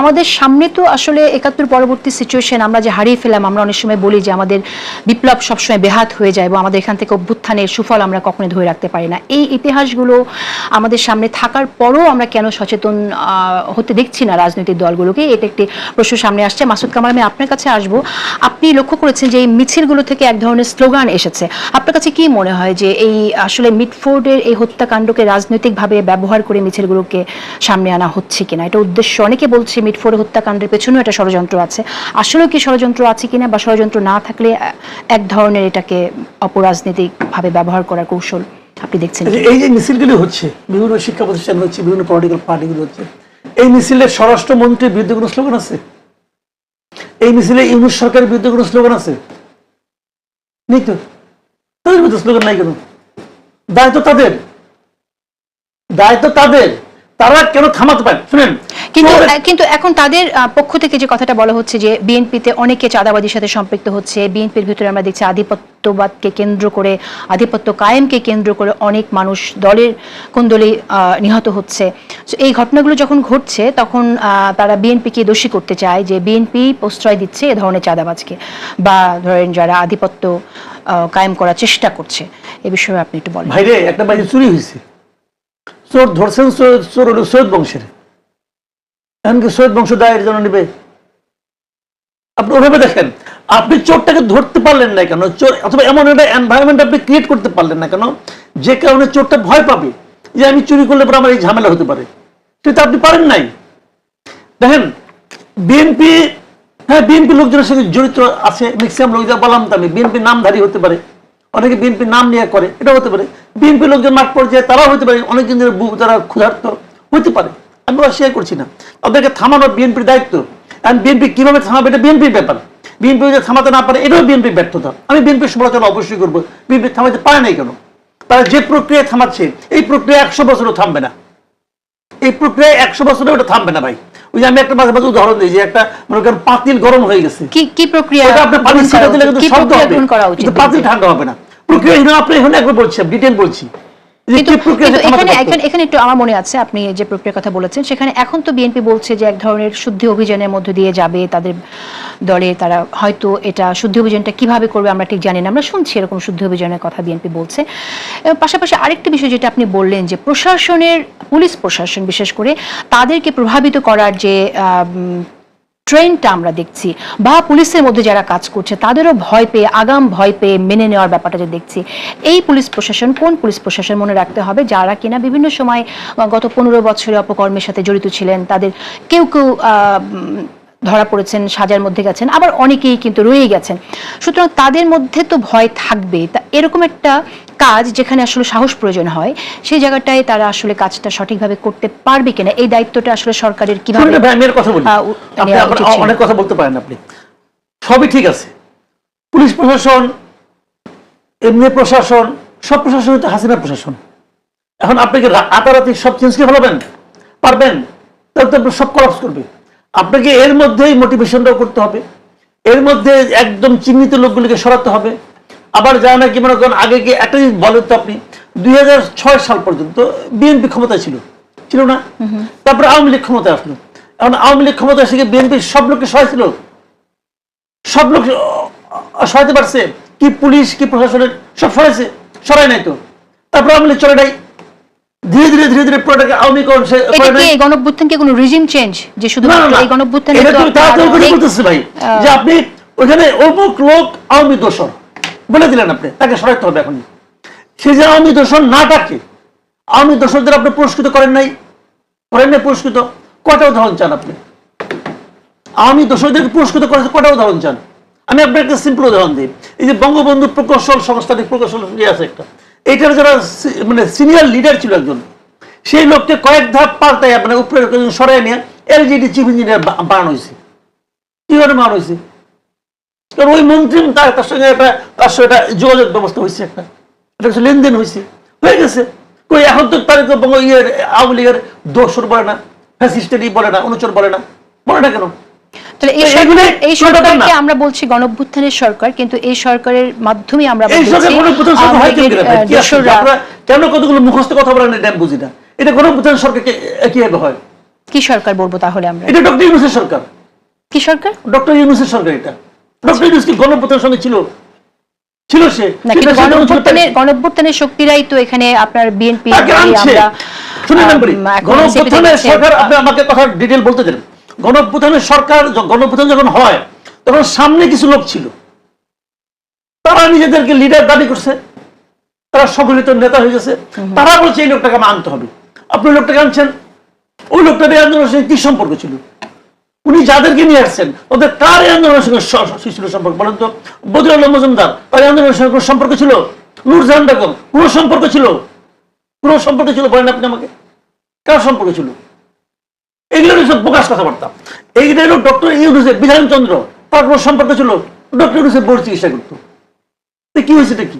আমাদের সামনে তো আসলে একাত্তর পরবর্তী সিচুয়েশন আমরা যে হারিয়ে ফেলাম আমরা অনেক সময় বলি যে আমাদের বিপ্লব সবসময় বেহাত হয়ে যায় এবং আমাদের এখান থেকে অভ্যুত্থানের সুফল আমরা কখনোই ধরে রাখতে পারি না। এই ইতিহাসগুলো আমাদের সামনে থাকার পরও আমরা কেন সচেতন হতে দেখছি না রাজনৈতিক দলগুলোকে? এটা একটি প্রশ্ন সামনে আসছে। মাসুদ কামাল, আমি আপনার কাছে আসব। আপনি লক্ষ্য করেছেন যে এই মিছিলগুলো থেকে এক ধরনের স্লোগান এসেছে। আপনার কাছে কি মনে হয় যে এই আসলে মিটফোর্ডের এই হত্যাকাণ্ডকে রাজনৈতিকভাবে ব্যবহার করে মিছিলগুলোকে সামনে আনা হচ্ছে কিনা? এটা উদ্দেশ্য অনেকে বলছে মিটফোর্ড হত্যাকাণ্ডের পেছনেও একটা ষড়যন্ত্র আছে। আসলেও কি ষড়যন্ত্র আছে কিনা বা ষড়যন্ত্র না থাকলে এক ধরনের এটাকে অপরাজনৈতিকভাবে ব্যবহার করার কৌশল আপনি দেখছেন এই যে- মিছিলগুলি হচ্ছে, বিভিন্ন শিক্ষা প্রতিষ্ঠান হচ্ছে, বিভিন্ন পলিটিক্যাল পার্টিগুলো হচ্ছে, এই মিছিলের স্বরাষ্ট্রমন্ত্রীর বিরুদ্ধে কোনো স্লোগান আছে? এই মিছিলে ইউনুস সরকারের বিরুদ্ধে কোনো স্লোগান আছে? নেই তো? তাদের বিরুদ্ধে স্লোগান নাই কেন? দায়িত্ব তাদের। দায়িত্ব তাদের। তারা কেন থামাতে পারে? শুনেন। কিন্তু কিন্তু এখন তাদের পক্ষ থেকে যে কথাটা বলা হচ্ছে যে বিএনপিতে অনেকে চাঁদাবাজির সাথে সম্পৃক্ত হচ্ছে বিএনপির ভিতরে আমরা দেখছি আধিপত্যবাদকে কেন্দ্র করে আধিপত্য কায়েমকে কেন্দ্র করে অনেক মানুষ দলের কোন্দলে নিহত হচ্ছে। এই ঘটনাগুলো যখন ঘটছে তখন আহ, তারা বিএনপিকে দোষী করতে চায় যে বিএনপি প্রশ্রয় দিচ্ছে এ ধরনের চাঁদাবাজকে বা ধরেন যারা আধিপত্য কায়েম করার চেষ্টা করছে। এ বিষয়ে আপনি একটু বলেন। ভাইরে একটা বাড়ি চুরি হয়েছে। চোর ধরছেন চোর হলো সৈয়দ বংশের। এমনকি সৈয়দ বংশ দায়ের জন্য নেবে। আপনি ওভাবে দেখেন, আপনি চোরটাকে ধরতে পারলেন না কেন? চোর, অথবা এমন একটা এনভায়রনমেন্ট আপনি ক্রিয়েট করতে পারলেন না কেন? যে কারণে চোরটা ভয় পাবে যে আমি চুরি করলে পরে আমার এই ঝামেলা হতে পারে। সেটা আপনি পারেন নাই। দেখেন বিএনপি হ্যাঁ বিএনপি লোকজনের সঙ্গে জড়িত আছে ম্যাক্সিমাম লোক যা বললাম তো আমি বিএনপি নামধারী হতে পারে। অনেকে বিএনপি নাম নিয়ে করে এটা হতে পারে। বিএনপি লোকজন মাঠ পর্যায়ে তারাও হতে পারে অনেকজন বু- যারা ক্ষুধার্ত হতে পারে। আমি অস্বীকার করছি না। তাদেরকে থামানো বিএনপির দায়িত্ব। এখন বিএনপি কীভাবে থামাবে এটা বিএনপির ব্যাপার। বিএনপি যদি থামাতে না পারে এটাও বিএনপির ব্যর্থতা। আমি বিএনপির সমালোচনা অবশ্যই করব। বিএনপি থামাতে পারে নাই কেন? তারা যে প্রক্রিয়া থামাচ্ছে এই প্রক্রিয়া একশো বছরও থামবে না। এই প্রক্রিয়া একশো বছরে ওটা থামবে না ভাই। ওই যে আমি একটা মাঝে মাঝে উদাহরণ দিই যে একটা মনে করেন পাতিল গরম হয়ে গেছে। কি কি প্রক্রিয়া? ওটা আপনি পানি ছেড়ে দিলে কিন্তু শব্দ হবে। কিন্তু পাতিল ঠান্ডা হবে না। প্রক্রিয়া এখানে আপনি একবার বলছি ডিটেল বলছি। একটু আমার মনে আছে আপনি যে প্রক্রিয়ার কথা বলেছেন সেখানে এখন তো বিএনপি বলছে যে এক ধরনের শুদ্ধি অভিযানের মধ্য দিয়ে যাবে তাদের দলে তারা হয়তো এটা শুদ্ধি অভিযানটা কীভাবে করবে আমরা ঠিক জানি না। আমরা শুনছি এরকম শুদ্ধি অভিযানের কথা বিএনপি বলছে। পাশাপাশি আরেকটি বিষয় যেটা আপনি বললেন যে প্রশাসনের পুলিশ প্রশাসন বিশেষ করে তাদেরকে প্রভাবিত করার যে ট্রেন্ডটা আমরা দেখছি বা পুলিশের মধ্যে যারা কাজ করছে, তাদেরও ভয় পেয়ে, আগাম ভয় পেয়ে মেনে নেওয়ার ব্যাপারটা যে দেখছি। এই পুলিশ প্রশাসন, কোন পুলিশ প্রশাসন মনে রাখতে হবে? যারা কিনা বিভিন্ন সময় গত পনেরো বছরে অপকর্মের সাথে জড়িত ছিলেন, তাদের কেউ কেউ ধরা পড়েছেন, সাজার মধ্যে গেছেন, আবার অনেকেই কিন্তু রয়েই গেছেন। সুতরাং তাদের মধ্যে তো ভয় থাকবে তা এরকম একটা কাজ যেখানে আসলে সাহস প্রয়োজন হয় সেই জায়গাটায় তারা আসলে কাজটা সঠিকভাবে করতে পারবে কিনা এই দায়িত্বটা আসলে সরকারের কীভাবে কথা বলি? অনেক কথা বলতে পারেন আপনি। সবই ঠিক আছে। পুলিশ প্রশাসন এমনি প্রশাসন সব প্রশাসন হচ্ছে হাসিনা প্রশাসন। এখন আপনি কি রাতারাতি সব চেঞ্জ করে ফেলাবেন? পারবেন? তাহলে তো আপনার সব কলাপস করবে। আপনাকে এর মধ্যেই মোটিভেশনটাও করতে হবে। এর মধ্যে একদম চিহ্নিত লোকগুলিকে সরাতে হবে। আবার যা নাকি মনে করেন আগে কি একটা জিনিস বলেন তো আপনি দুই হাজার ছয় সাল পর্যন্ত বিএনপি ক্ষমতায় ছিল। ছিল না? তারপরে আওয়ামী লীগ ক্ষমতায় আসলো। এখন আওয়ামী লীগ ক্ষমতায় এসে বিএনপি সব লোককে সহায় ছিল। সব লোক আহ, পারছে কি পুলিশ কি প্রশাসনের সব সরাইছে। সরাই নাই তো। তারপর আওয়ামী লীগ চলে নাই। ধীরে ধীরে ধীরে ধীরে পুরোটাকে আওয়ামী করণ সে এই গণঅভ্যুত্থান কি কোনো রিজিম চেঞ্জ যে শুধু। এই গণঅভ্যুত্থানে এটা তো তাড়াতাড়ি করে অনেক- ভাই যে আপনি ওখানে অমুক লোক আওয়ামী দোষর। বলে দিলেন আপনি, তাকে সরাইতে হবে এখন সে যে আওয়ামী দোষর না ডাকে আওয়ামী দোষরদের আপনি পুরস্কৃত করেন নাই করেন নাই পুরস্কৃত, কটা উদাহরণ চান আপনি? আওয়ামী দোষরদেরকে পুরস্কৃত করেছে, কটা উদাহরণ চান? আমি আপনাকে সিম্পল উদাহরণ দিই। এই যে বঙ্গবন্ধু প্রকৌশল সংস্থানিক প্রকৌশল আছে একটা। এইটার যারা মানে সিনিয়র লিডার ছিল একজন, সেই লোককে কয়েক ধাপ পাল্টাই মানে উপরে সরাই নিয়ে এলজিডি চিফ ইঞ্জিনিয়ার বানানো হয়েছে। কি করে বানানো হয়েছে? কারণ ওই মন্ত্রী তার তার সঙ্গে একটা তার সঙ্গে একটা যোগাযোগ ব্যবস্থা হয়েছে একটা। একটা কিছু লেনদেন হয়েছে। হয়ে গেছে। কই এখন তো তার ইয়ের আওয়ামী লীগের দোষর বলে না ফ্যাসিস্টেরই বলে না অনুচর বলে না। বলে না কেন? এই সরকার এগুলো এই ছোট ব্যাপার সরকারকে আমরা বলছি গণঅভ্যুত্থানের সরকার কিন্তু এই সরকারের মাধ্যমে আমরা কোনো কতগুলো মুখস্থ কথা বলেন এটা আমি বুঝি না। এটা সরকারকে কীভাবে হয়। কি সরকার বলব তাহলে আমরা? এটা ডক্টর ইউনুসের সরকার। কি সরকার? ডক্টর ইউনুসের সরকার এটা। ডক্টর ইউনুস কি গণপ্রথার সঙ্গে ছিল ছিল সে। না কিন্তু সেটা সেটা গণঅভ্যুত্থানের গণঅভ্যুত্থানের শক্তিরাই তো এখানে আপনার বিএনপি তাকে আনছে। শুনুন আমি বলি, গণঅভ্যুত্থানের সরকার আপনি আমাকে কথা ডিটেল বলতে দেন গণঅভ্যুত্থানের সরকার য- যখন হয় তখন সামনে কিছু লোক ছিল। তারা নিজেদেরকে লিডার দাবি করছে। তারা সংগঠিত নেতা হয়ে গেছে। তারা বলছে এই লোকটাকে আমার আনতে হবে। আপনি লোকটাকে আনছেন। ওই লোকটার এই আন্দোলনের সঙ্গে কি সম্পর্ক ছিল? উনি যাদেরকে নিয়ে আসছেন, ওদের কার এই আন্দোলনের সঙ্গে ছিল সম্পর্ক। বলেন তো বদির আলম মজুমদার, তার আন্দোলনের সঙ্গে কোনো সম্পর্ক ছিল? নূরজাহান বেগম, কোনো সম্পর্ক ছিল? কোনো সম্পর্ক ছিল বলেন আপনি আমাকে? কার সম্পর্ক ছিল? এগুলো সব প্রকাশ কথাবার্তা। এইগুলো হলো ডক্টর ইউনুসের বিধানচন্দ্র, তার কোনো সম্পর্ক ছিল? ডক্টর ইউনুসের বোর্ড চিকিৎসা করতো। কি হয়েছে, এটা কি?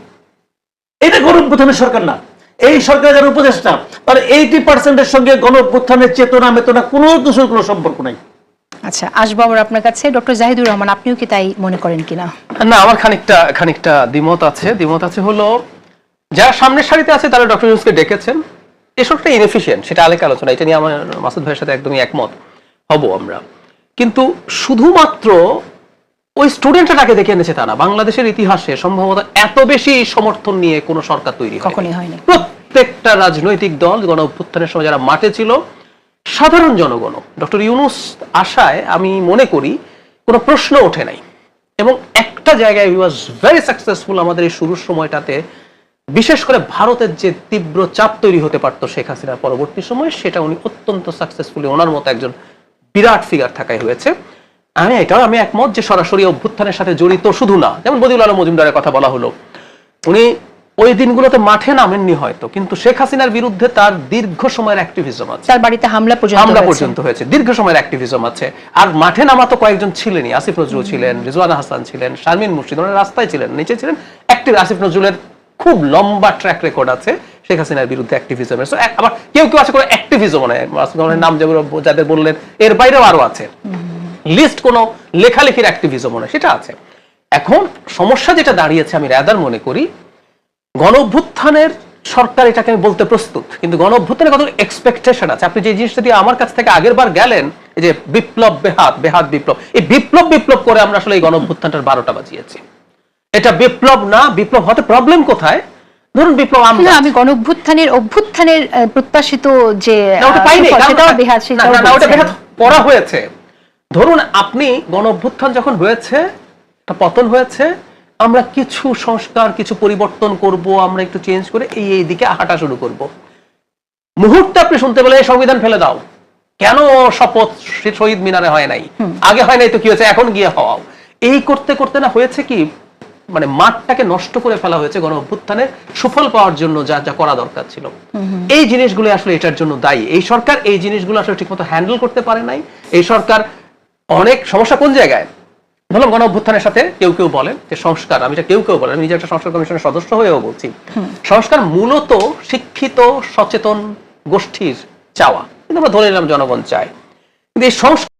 এটা গণঅভ্যুত্থানের সরকার না। এই সরকার যারা উপদেষ্টা, তার এইটি পার্সেন্টের সঙ্গে গণ চেতনা মেতনা কোনো কিছুর কোনো সম্পর্ক নাই। আচ্ছা আসব আবার আপনার কাছে। ডক্টর জাহিদুর রহমান আপনিও কি তাই মনে করেন কিনা? না আমার খানিকটা খানিকটা দ্বিমত আছে। দ্বিমত আছে হলো যারা সামনের সারিতে আছে তারা ডক্টর ইউনুসকে ডেকেছেন। এসবটা ইনএফিসিয়েন্ট সেটা আলেক আলোচনা এটা নিয়ে আমার মাসুদ ভাইয়ের সাথে একদমই একমত হব আমরা। কিন্তু শুধুমাত্র ওই স্টুডেন্টরা তাকে দেখে এনেছে তা না বাংলাদেশের ইতিহাসে সম্ভবত এত বেশি সমর্থন নিয়ে কোনো সরকার তৈরি। কখনোই হয়নি। প্রত্যেকটা রাজনৈতিক দল গণ অভ্যুত্থানের সময় যারা মাঠে ছিল সাধারণ জনগণ, ডক্টর ইউনুস আশায় আমি মনে করি কোনো প্রশ্ন ওঠে নাই। এবং একটা জায়গায় ওয়াজ ভেরি সাকসেসফুল আমাদের এই শুরুর সময়টাতে, বিশেষ করে ভারতের যে তীব্র চাপ তৈরি হতে পারত শেখ হাসিনার পরবর্তী সময়, সেটা উনি অত্যন্ত সাকসেসফুলি ওনার মতো একজন বিরাট ফিগার থাকাই হয়েছে। আমি এটাও আমি একমত যে সরাসরি অভ্যুত্থানের সাথে জড়িত শুধু না, যেমন বদিউল আলম মজুমদারের কথা বলা হলো। উনি ওই দিনগুলোতে মাঠে নামেননি হয়তো কিন্তু শেখ হাসিনার বিরুদ্ধে তার দীর্ঘ সময়ের অ্যাক্টিভিজম আছে। তার বাড়িতে হামলা পর্যন্ত হামলা পর্যন্ত হয়েছে দীর্ঘ সময়ের অ্যাক্টিভিজম আছে। আর মাঠে নামা তো কয়েকজন ছিলেনই আসিফ নজরুল ছিলেন রিজওয়ানা হাসান ছিলেন শারমিন মুর্শিদ ওনারা রাস্তায় ছিলেন নিচে ছিলেন। অ্যাক্টিভ আসিফ নজরুলের খুব লম্বা ট্র্যাক রেকর্ড আছে শেখ হাসিনার বিরুদ্ধে অ্যাক্টিভিজমের So, আবার কেউ কেউ আছে কোনো অ্যাক্টিভিজম মানে মাসুদ রহমানের নাম যেগুলো যাদের বললেন এর বাইরেও আরও আছে। লিস্ট কোনো লেখালেখির অ্যাক্টিভিজম নয় সেটা আছে। এখন সমস্যা যেটা দাঁড়িয়েছে আমি র্যাদার মনে করি গণ অভ্যুত্থানের সরকার এটাকে আমি বলতে প্রস্তুত কিন্তু গণ অভ্যুত্থানের কত এক্সপেকটেশন আছে? আপনি যে জিনিসটা দিয়ে আমার কাছ থেকে আগের বার গেলেন এই যে বিপ্লব বেহাত বেহাত বিপ্লব এই বিপ্লব বিপ্লব করে আমরা আসলে এই গণ অভ্যুত্থানটার বারোটা বাজিয়েছি। এটা বিপ্লব না বিপ্লব হতে প্রবলেম কোথায়? ধরুন বিপ্লব আমরা আমি গণঅভ্যুত্থানের অভ্যুত্থানের প্রত্যাশিত যে ওটা পাইনি সেটাও বেহাত না, সেটাও না, না, ওটা বেহাত করা হয়েছে। ধরুন আপনি গণ অভ্যুত্থান যখন হয়েছে পতন হয়েছে আমরা কিছু সংস্কার কিছু পরিবর্তন করব আমরা একটু চেঞ্জ করে এই এই দিকে হাঁটা শুরু করব। মুহূর্তে আপনি শুনতে পেলে সংবিধান ফেলে দাও। কেন শপথ শহীদ মিনারে হয় নাই? আগে হয় নাই তো কি হয়েছে? এখন গিয়ে হওয়াও। এই করতে করতে না হয়েছে কি? মানে মাঠটাকে নষ্ট করে ফেলা হয়েছে গণ অভ্যুত্থানের সুফল পাওয়ার জন্য যা যা করা দরকার ছিল। এই জিনিসগুলো আসলে এটার জন্য দায়ী। এই সরকার এই জিনিসগুলো আসলে ঠিকমতো হ্যান্ডেল করতে পারে নাই। এই সরকার অনেক সমস্যা কোন জায়গায়? ধরলাম গণ অভ্যুত্থানের সাথে কেউ কেউ বলেন যে সংস্কার আমি এটা কেউ কেউ বলেন আমি নিজে একটা সংস্কার কমিশনের সদস্য হয়েও বলছি। সংস্কার মূলত শিক্ষিত সচেতন গোষ্ঠীর চাওয়া। কিন্তু আমরা ধরে নিলাম জনগণ চায়। কিন্তু এই সংস্কার